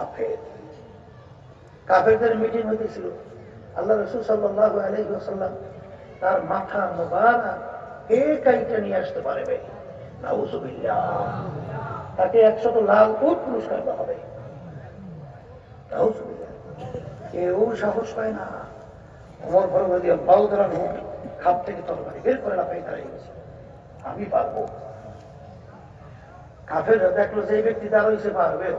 কাফের। কাফেরদের মিটিং হইতেছিল। আল্লাহ রসুল সাল্লাহ আলহিহাসাল্লাম তার মাথা মোবারক এ কাইটা নিয়ে আসতে পারবে? তাকে একশত লাল পুরস্কার দেওয়া হবে। কেউ সাহস পায় না। অমর ফরম দিয়ে খাপ থেকে তরবারি বের করে দাঁড়িয়ে গেছে আমি পারব। কাফের দেখল যে ব্যক্তি দাঁড়াইছে, পারবেও।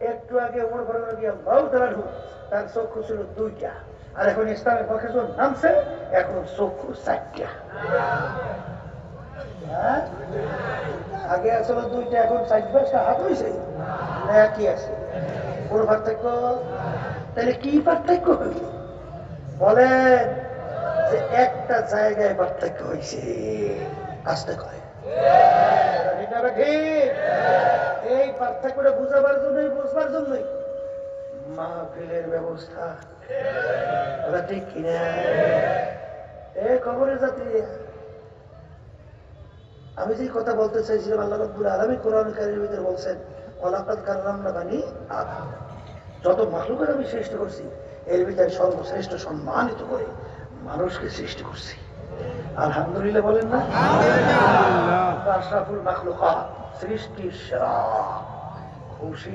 একটু আগে উমর ফারুক আল্লাহ তার চক্ষু ছিল দুইটা। আর এখন ইসলামের পক্ষে যখন নামছে, এখন চক্ষু চারটা। হ্যাঁ? আগে আসলে দুইটা, এখন চার পাঁচটা হাত হয়েছে না, একই আছে। কোন পার্থক্য? তাহলে কি পার্থক্য হইল? বলেন যে একটা জায়গায় পার্থক্য হয়েছে আসতে কয় এই পার্থক্যটা বুঝাবার জন্যই, বুঝবার জন্যই। ব্যবস্থা। ঠিক কিনা? এ যাত্রী আমি যে কথা বলতে চাইছিলাম, আল্লাহ রব্বুল আলমী কোরআন ভিতরে বলছেন অলাকাত কারলাম না যত মাহলুকের আমি সৃষ্টি করছি, এর ভিতরে সর্বশ্রেষ্ঠ সম্মানিত করে মানুষকে সৃষ্টি করছি। আলহামদুলিল্লাহ বলেন না? আশরাফুল মাখলুকা সৃষ্টির সেরা। খুশি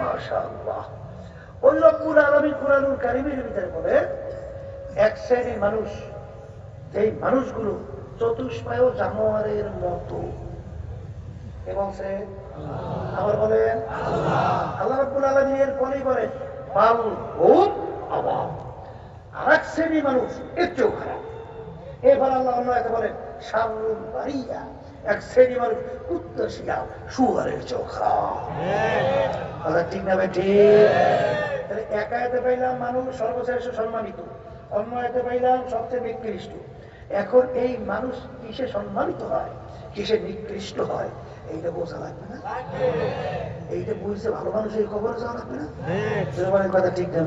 মাশাআল্লাহ। ওই রব্বুল আলমী কোরআনুল কারিমের ভিতরে বলে, এক শ্রেণির মানুষ, যেই মানুষগুলো চতুষ্পায় জানোয়ারের মতো। এবং সে আবার বলেন আল্লাহ রব্বুল আলমীর পরেই বলেন বাল হুম আবাব আর এক শ্রেণি মানুষ, এর চেয়েও খারাপ। এবার আল্লাহ অন্য একটা বলেন বাড়িয়া এক মানুষ খারাপ কথা ঠিক না তাহলে একা পাইলাম মানুষ সর্বশ্রেষ্ঠ সম্মানিত, অন্য পাইলাম সবচেয়ে নিকৃষ্ট। এখন এই মানুষ কিসে সম্মানিত হয়, কিসে নিকৃষ্ট হয়, এইটা বোঝা লাগবে না? এইটা বুঝতে ভালো মানুষ এই খবর যাওয়া লাগবে না? কথা ঠিক না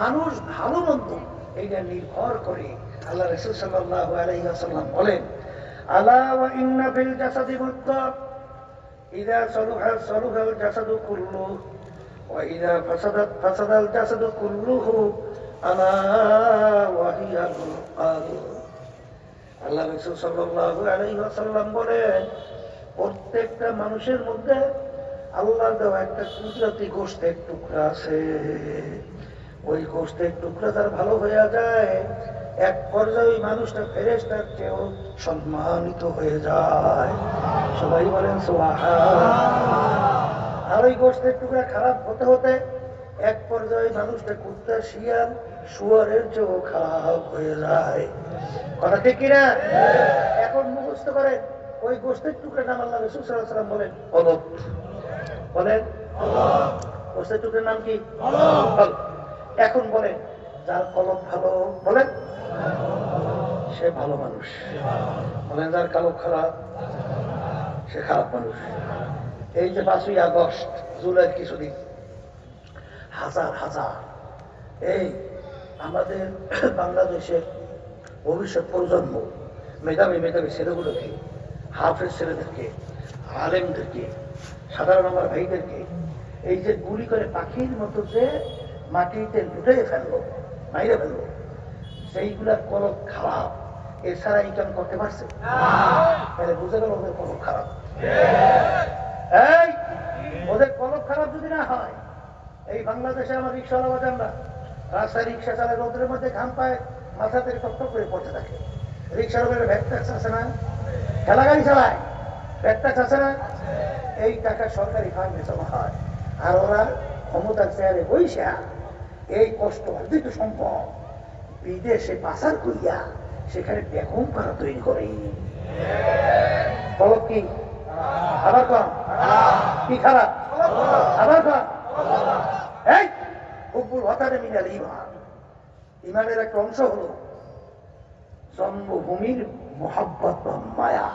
মানুষ ভালো মন্দ, এইটা নির্ভর করে আল্লাহ রসুল সাল্লাহ বলেন প্রত্যেকটা মানুষের মধ্যে আল্লাহ দেওয়া একটা কুদরতি গোষ্ঠের টুকরা আছে। ওই গোষ্ঠের টুকরা তার ভালো হয়ে যায় এক পর্যায়ে মানুষটা ফেরেস্তার চেয়েও সম্মানিত হয়ে যায়। সবাই বলেন আর ওই গোষ্ঠের টুকরা খারাপ হতে হতে এক পর্যায়ে মানুষটা কুত্তা, শিয়াল, শুয়ারের চেয়েও খারাপ হয়ে যায়। কথা ঠিক কিনা এখন মুখস্থ করে ওই গোষ্ঠের টুকরা নাম রসুল সাল্লাহ সাল্লাম বলেন অদপ বলেন, গোষ্ঠের টুকরার নাম কি। এখন বলেন, যার কলম ভালো, বলেন। সে ভালো মানুষ। যার কালো খারাপ সে খারাপ মানুষ। এই যে পাঁচই আগস্ট জুলাই কিছুদিন, হাজার হাজার। এই আমাদের বাংলাদেশের ভবিষ্যৎ প্রজন্ম, মেধাবী মেধাবী ছেলেগুলোকে হাফের ছেলেদেরকে, আলেমদেরকে, সাধারণ আমার ভাইদেরকে, এই যে গুলি করে পাখির মতো যে মাটিতে লুটে ফেলল, মাইরে ফেলল সেইগুলার কলম খারাপ। এছাড়া ইনকাম করতে পারছে? তাহলে বুঝে গেল ওদের কলম খারাপ। এই, ওদের কলম খারাপ যদি না হয়, এই বাংলাদেশে আমার রিক্সা চালাবো আমরা রাস্তায় রিক্সা চালায় রোদের মধ্যে ঘাম পায়, মাথা থেকে টক করে পড়তে থাকে। রিক্সার উপরে ট্যাক্স আছে না? ঠেলা গাড়ি চালায়? ভ্যাট ট্যাক্স আছে না? এই টাকা সরকারি ফান্ডে জমা হয়। আর ওরা ক্ষমতার চেয়ারে বইসা এই কষ্ট অর্জিত সম্পদ। বিদেশে পাচার করিয়া সেখানে বেগম করা তৈরি করে। কি? আবার কি খারাপ? আবার ইমান ইমানের একটা অংশ হলো জন্মভূমির মোহাব্বত বা মায়া।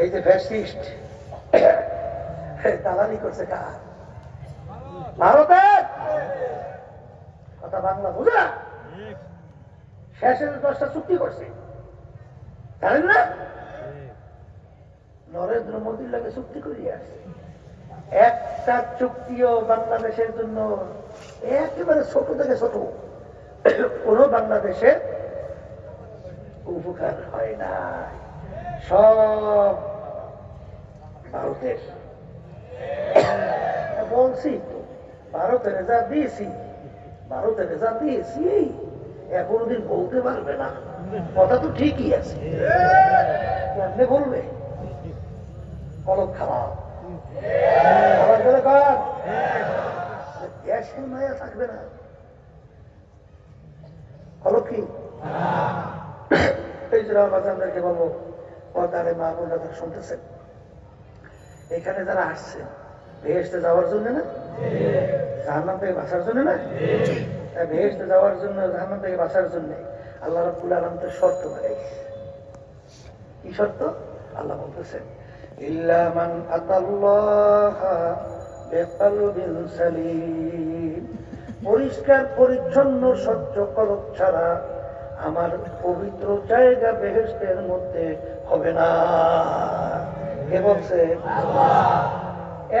এই যে ফ্যাসিস্ট, দালালি করছে কার? ভারতের কথা বাংলা বুঝা শেষের দশটা চুক্তি করছে। জানেন না? নরেন্দ্র মোদীর লাগে চুক্তি করিয়ে আসছে। একটা চুক্তিও বাংলাদেশের জন্য একেবারে ছোট থেকে ছোট। কোন বাংলাদেশের উপকার হয় না। সব ভারতের। বলছি ভারতের যা দিয়েছি। ভারতের যা দিয়েছি। কোনোদিন বলতে পারবে না। কথা তো ঠিকই আছে। কেমনে বলবে? কলক কর। দেশের মায়া থাকবে না। হলো কি? এই যে বাজানদেরকে বলব? মা এখানে যারা আসছে ভেসতে যাওয়ার জন্য না? জাহান্নাম থেকে বাঁচার জন্য না? ভেসতে যাওয়ার জন্য জাহান্নাম থেকে বাঁচার জন্য আল্লাহ রব্বুল আলম তো শর্ত বাড়াইছে কি শর্ত? আল্লাহ বলতেছেন সালিম। পরিষ্কার পরিচ্ছন্ন স্বচ্ছ কলক ছাড়া আমার পবিত্র জায়গা বেহেস্তের মধ্যে হবে না। কে বলছে?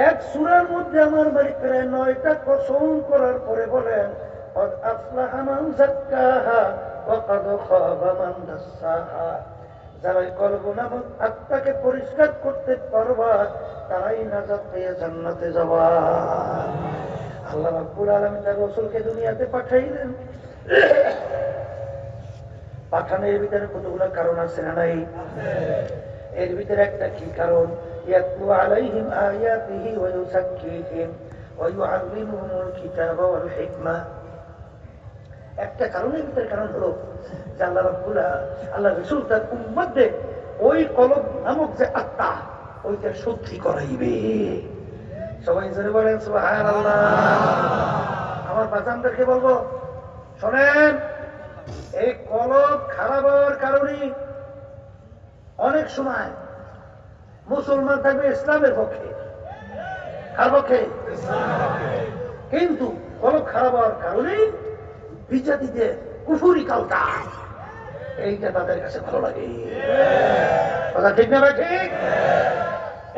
এক সুরার মধ্যে আমার বাড়ি প্রায় নয়টা কসম করার পরে বলেন قد أفلح من زكاها وقد خاب من دساها যারা এই কল্পনামক আত্মাকে পরিষ্কার করতে পারবা তারাই নাজাত পেয়ে জান্নাতে যাবা আল্লাহ রাব্বুল আলামিন তার রাসূলকে দুনিয়াতে পাঠাইলেন পাঠানোর ভিতরে কতগুলো কারণ আছে না নাই এর ভিতরে একটা কি কারণ ইয়াতলু আলাইহিম আয়াতিহি ওয়া ইউযাক্কিহিম ওয়া ইউআল্লিমুহুমুল কিতাবা ওয়াল হিকমা একটা কারণের ভিতরে কারণ হলো যে আল্লাহ রাব্বুল আল্লাহ রাসূল তার উম্মতদের ওই কলব নামক যে আত্মা ওইটা শুদ্ধি করাইবে। সবাই জোরে বলেন আমার বাচ্চাদেরকে বলব, শোনেন, এই কলব খারাপ হওয়ার কারণে অনেক সময় মুসলমান থাকবে ইসলামের পক্ষে। কার পক্ষে? কিন্তু কলব খারাপ হওয়ার কারণে বিজাতিদের কুফুরি কালটা এইটা তাদের কাছে ভালো লাগে। কথা ঠিক না ভাই, ঠিক?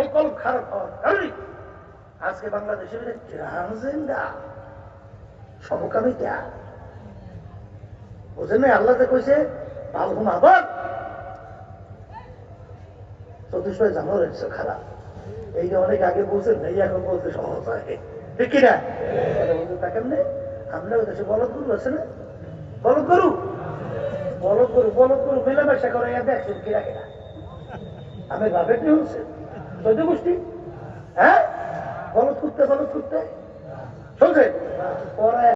এই কলব খারাপ আজকে বাংলাদেশের ট্রান্সজেন্ডার সমকামিতা বুঝেন আল্লাহ কইছে বালহুম আবার চতুর্শ জানুয়ারি খারাপ এইটা অনেক আগে বলছেন, এই এখন বলতে সহজ হয়। ঠিক কিনা? না আমরা ওই দেশে বলদ আছে না? বলদ গরু? বলদ গরু বলদ গরু মেলামেশা করে দেখছেন কিরা কিনা আমি ভাবে কি হচ্ছে চোদ্দ গোষ্ঠী? হ্যাঁ? বলদ করতে বলদ করতে শুনছে পরে